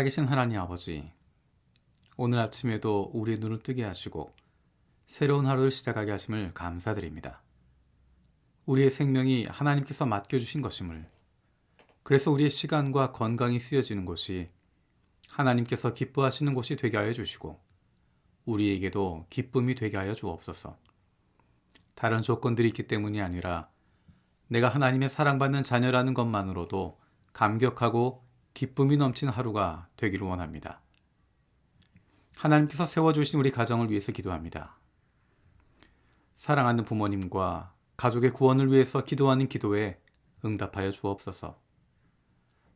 살아계신 하나님 아버지, 오늘 아침에도 우리의 눈을 뜨게 하시고 새로운 하루를 시작하게 하심을 감사드립니다. 우리의 생명이 하나님께서 맡겨주신 것임을, 그래서 우리의 시간과 건강이 쓰여지는 곳이 하나님께서 기뻐하시는 곳이 되게 하여 주시고, 우리에게도 기쁨이 되게 하여 주옵소서. 다른 조건들이 있기 때문이 아니라 내가 하나님의 사랑받는 자녀라는 것만으로도 감격하고 기쁨이 넘치는 하루가 되기를 원합니다. 하나님께서 세워주신 우리 가정을 위해서 기도합니다. 사랑하는 부모님과 가족의 구원을 위해서 기도하는 기도에 응답하여 주옵소서.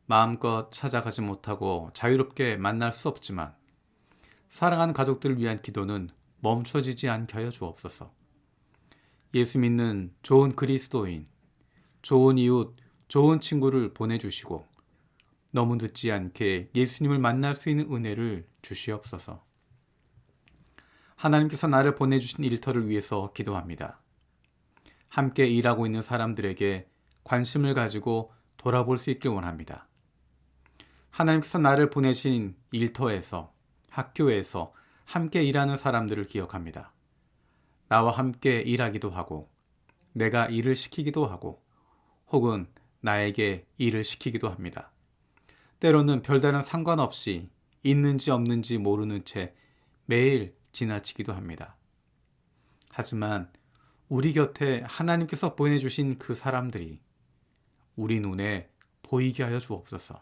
마음껏 찾아가지 못하고 자유롭게 만날 수 없지만 사랑하는 가족들을 위한 기도는 멈춰지지 않게 하여 주옵소서. 예수 믿는 좋은 그리스도인, 좋은 이웃, 좋은 친구를 보내주시고 너무 늦지 않게 예수님을 만날 수 있는 은혜를 주시옵소서. 하나님께서 나를 보내주신 일터를 위해서 기도합니다. 함께 일하고 있는 사람들에게 관심을 가지고 돌아볼 수 있길 원합니다. 하나님께서 나를 보내신 일터에서, 학교에서 함께 일하는 사람들을 기억합니다. 나와 함께 일하기도 하고, 내가 일을 시키기도 하고, 혹은 나에게 일을 시키기도 합니다. 때로는 별다른 상관없이 있는지 없는지 모르는 채 매일 지나치기도 합니다. 하지만 우리 곁에 하나님께서 보내주신 그 사람들이 우리 눈에 보이게 하여 주옵소서.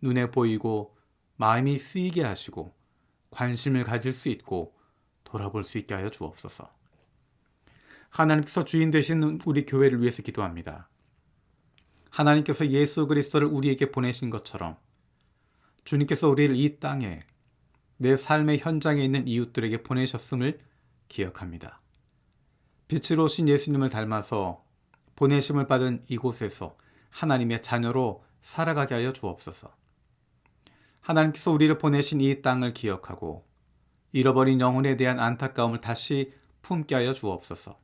눈에 보이고 마음이 쓰이게 하시고 관심을 가질 수 있고 돌아볼 수 있게 하여 주옵소서. 하나님께서 주인 되신 우리 교회를 위해서 기도합니다. 하나님께서 예수 그리스도를 우리에게 보내신 것처럼 주님께서 우리를 이 땅에 내 삶의 현장에 있는 이웃들에게 보내셨음을 기억합니다. 빛으로 오신 예수님을 닮아서 보내심을 받은 이곳에서 하나님의 자녀로 살아가게 하여 주옵소서. 하나님께서 우리를 보내신 이 땅을 기억하고 잃어버린 영혼에 대한 안타까움을 다시 품게 하여 주옵소서.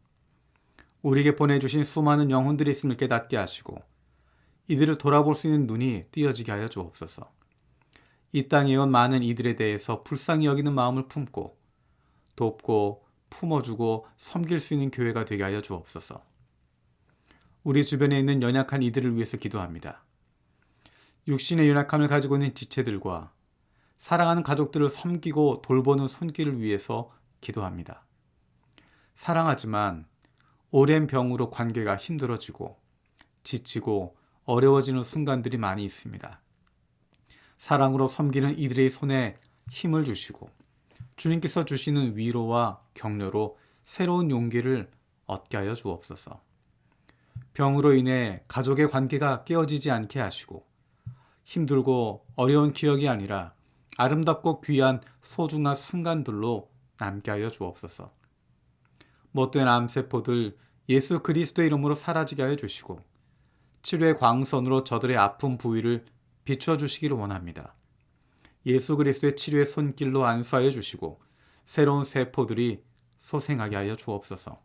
우리에게 보내주신 수많은 영혼들이 있음을 깨닫게 하시고 이들을 돌아볼 수 있는 눈이 띄어지게 하여 주옵소서. 이 땅에 온 많은 이들에 대해서 불쌍히 여기는 마음을 품고 돕고 품어주고 섬길 수 있는 교회가 되게 하여 주옵소서. 우리 주변에 있는 연약한 이들을 위해서 기도합니다. 육신의 연약함을 가지고 있는 지체들과 사랑하는 가족들을 섬기고 돌보는 손길을 위해서 기도합니다. 사랑하지만 오랜 병으로 관계가 힘들어지고 지치고 어려워지는 순간들이 많이 있습니다. 사랑으로 섬기는 이들의 손에 힘을 주시고 주님께서 주시는 위로와 격려로 새로운 용기를 얻게 하여 주옵소서. 병으로 인해 가족의 관계가 깨어지지 않게 하시고 힘들고 어려운 기억이 아니라 아름답고 귀한 소중한 순간들로 남게 하여 주옵소서. 못된 암세포들 예수 그리스도의 이름으로 사라지게 하여 주시고 치료의 광선으로 저들의 아픈 부위를 비추어 주시기를 원합니다. 예수 그리스도의 치료의 손길로 안수하여 주시고 새로운 세포들이 소생하게 하여 주옵소서.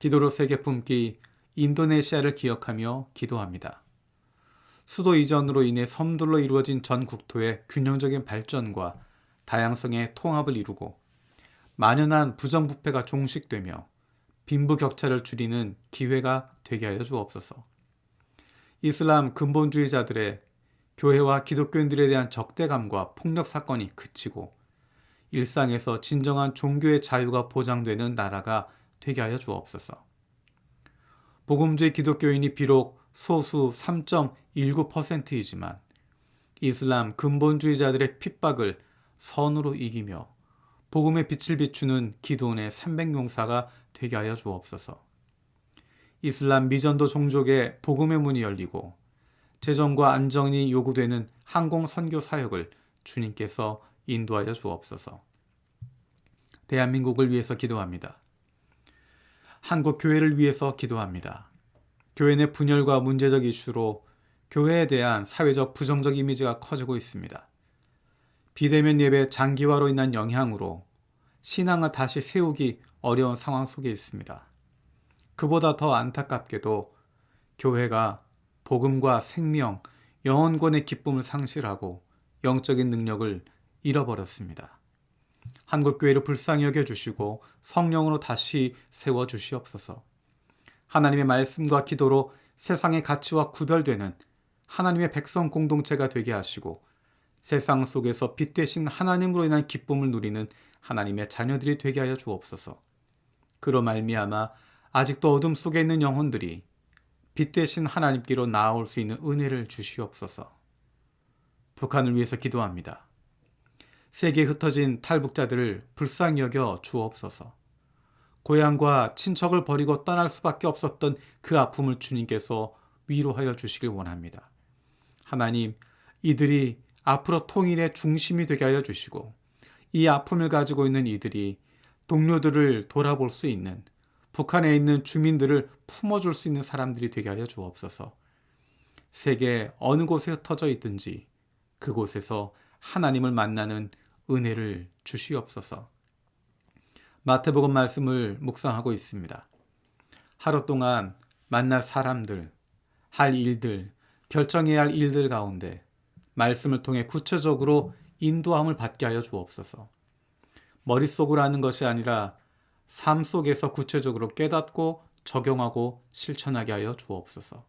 기도로 세계 품기 인도네시아를 기억하며 기도합니다. 수도 이전으로 인해 섬들로 이루어진 전 국토의 균형적인 발전과 다양성의 통합을 이루고 만연한 부정부패가 종식되며 빈부 격차를 줄이는 기회가 되게 하여 주옵소서. 이슬람 근본주의자들의 교회와 기독교인들에 대한 적대감과 폭력 사건이 그치고 일상에서 진정한 종교의 자유가 보장되는 나라가 되게 하여 주옵소서. 복음주의 기독교인이 비록 소수 3.19%이지만 이슬람 근본주의자들의 핍박을 선으로 이기며 복음의 빛을 비추는 기도원의 300용사가 되게 하여 주옵소서. 이슬람 미전도 종족의 복음의 문이 열리고 재정과 안정이 요구되는 항공 선교 사역을 주님께서 인도하여 주옵소서. 대한민국을 위해서 기도합니다. 한국 교회를 위해서 기도합니다. 교회 내 분열과 문제적 이슈로 교회에 대한 사회적 부정적 이미지가 커지고 있습니다. 비대면 예배 장기화로 인한 영향으로 신앙을 다시 세우기 어려운 상황 속에 있습니다. 그보다 더 안타깝게도 교회가 복음과 생명, 영혼권의 기쁨을 상실하고 영적인 능력을 잃어버렸습니다. 한국교회를 불쌍히 여겨주시고 성령으로 다시 세워주시옵소서. 하나님의 말씀과 기도로 세상의 가치와 구별되는 하나님의 백성 공동체가 되게 하시고 세상 속에서 빛 되신 하나님으로 인한 기쁨을 누리는 하나님의 자녀들이 되게 하여 주옵소서. 그로 말미암아 아직도 어둠 속에 있는 영혼들이 빛 되신 하나님께로 나아올 수 있는 은혜를 주시옵소서. 북한을 위해서 기도합니다. 세계에 흩어진 탈북자들을 불쌍히 여겨 주옵소서. 고향과 친척을 버리고 떠날 수밖에 없었던 그 아픔을 주님께서 위로하여 주시길 원합니다. 하나님, 이들이 앞으로 통일의 중심이 되게 하여 주시고, 이 아픔을 가지고 있는 이들이 동료들을 돌아볼 수 있는 북한에 있는 주민들을 품어줄 수 있는 사람들이 되게 하여 주옵소서. 세계 어느 곳에 흩어져 있든지 그곳에서 하나님을 만나는 은혜를 주시옵소서. 마태복음 말씀을 묵상하고 있습니다. 하루 동안 만날 사람들, 할 일들, 결정해야 할 일들 가운데 말씀을 통해 구체적으로 인도함을 받게 하여 주옵소서. 머릿속으로 하는 것이 아니라 삶 속에서 구체적으로 깨닫고 적용하고 실천하게 하여 주옵소서.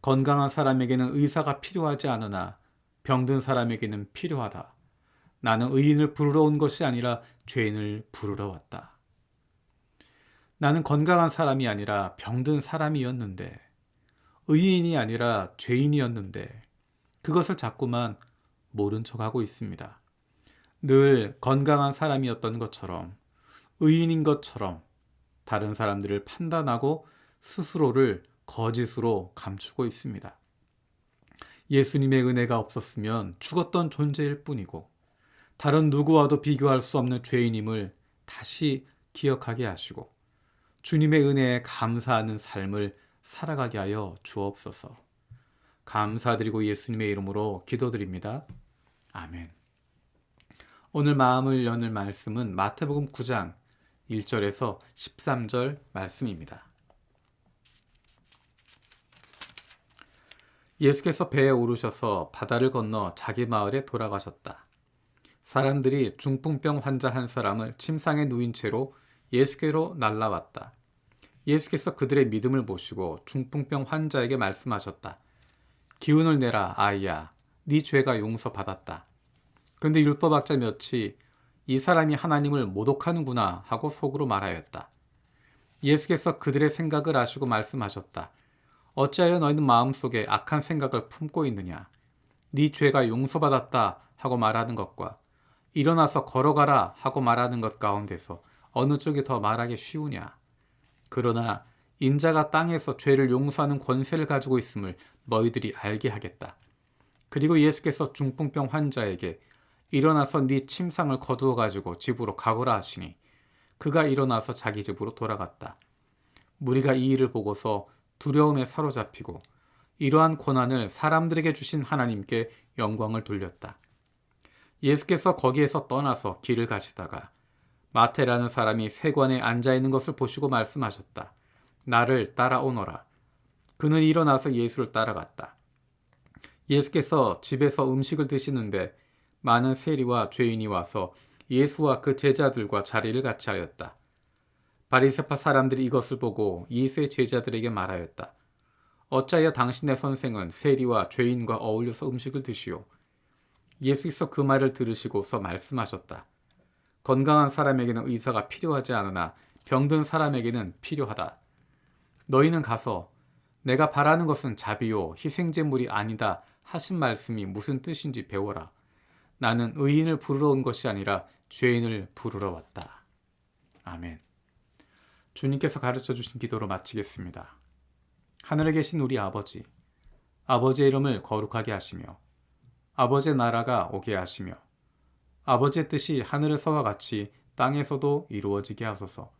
건강한 사람에게는 의사가 필요하지 않으나 병든 사람에게는 필요하다. 나는 의인을 부르러 온 것이 아니라 죄인을 부르러 왔다. 나는 건강한 사람이 아니라 병든 사람이었는데, 의인이 아니라 죄인이었는데, 그것을 자꾸만 모른 척 하고 있습니다. 늘 건강한 사람이었던 것처럼, 의인인 것처럼 다른 사람들을 판단하고 스스로를 거짓으로 감추고 있습니다. 예수님의 은혜가 없었으면 죽었던 존재일 뿐이고 다른 누구와도 비교할 수 없는 죄인임을 다시 기억하게 하시고 주님의 은혜에 감사하는 삶을 살아가게 하여 주옵소서. 감사드리고 예수님의 이름으로 기도드립니다. 아멘. 오늘 마음을 여는 말씀은 마태복음 9장 1절에서 13절 말씀입니다. 예수께서 배에 오르셔서 바다를 건너 자기 마을에 돌아가셨다. 사람들이 중풍병 환자 한 사람을 침상에 누인 채로 예수께로 날라왔다. 예수께서 그들의 믿음을 보시고 중풍병 환자에게 말씀하셨다. 기운을 내라 아이야 네 죄가 용서받았다. 그런데 율법학자 몇이 이 사람이 하나님을 모독하는구나 하고 속으로 말하였다. 예수께서 그들의 생각을 아시고 말씀하셨다. 어찌하여 너희는 마음속에 악한 생각을 품고 있느냐? 네 죄가 용서받았다 하고 말하는 것과 일어나서 걸어가라 하고 말하는 것 가운데서 어느 쪽이 더 말하기 쉬우냐? 그러나 인자가 땅에서 죄를 용서하는 권세를 가지고 있음을 너희들이 알게 하겠다. 그리고 예수께서 중풍병 환자에게 일어나서 네 침상을 거두어 가지고 집으로 가거라 하시니 그가 일어나서 자기 집으로 돌아갔다. 무리가 이 일을 보고서 두려움에 사로잡히고 이러한 고난을 사람들에게 주신 하나님께 영광을 돌렸다. 예수께서 거기에서 떠나서 길을 가시다가 마테라는 사람이 세관에 앉아 있는 것을 보시고 말씀하셨다. 나를 따라오너라. 그는 일어나서 예수를 따라갔다. 예수께서 집에서 음식을 드시는데 많은 세리와 죄인이 와서 예수와 그 제자들과 자리를 같이 하였다. 바리세파 사람들이 이것을 보고 예수의 제자들에게 말하였다. 어찌하여 당신의 선생은 세리와 죄인과 어울려서 음식을 드시오? 예수께서 그 말을 들으시고서 말씀하셨다. 건강한 사람에게는 의사가 필요하지 않으나 병든 사람에게는 필요하다. 너희는 가서 내가 바라는 것은 자비요 희생제물이 아니다 하신 말씀이 무슨 뜻인지 배워라. 나는 의인을 부르러 온 것이 아니라 죄인을 부르러 왔다. 아멘. 주님께서 가르쳐 주신 기도로 마치겠습니다. 하늘에 계신 우리 아버지, 아버지의 이름을 거룩하게 하시며, 아버지의 나라가 오게 하시며, 아버지의 뜻이 하늘에서와 같이 땅에서도 이루어지게 하소서.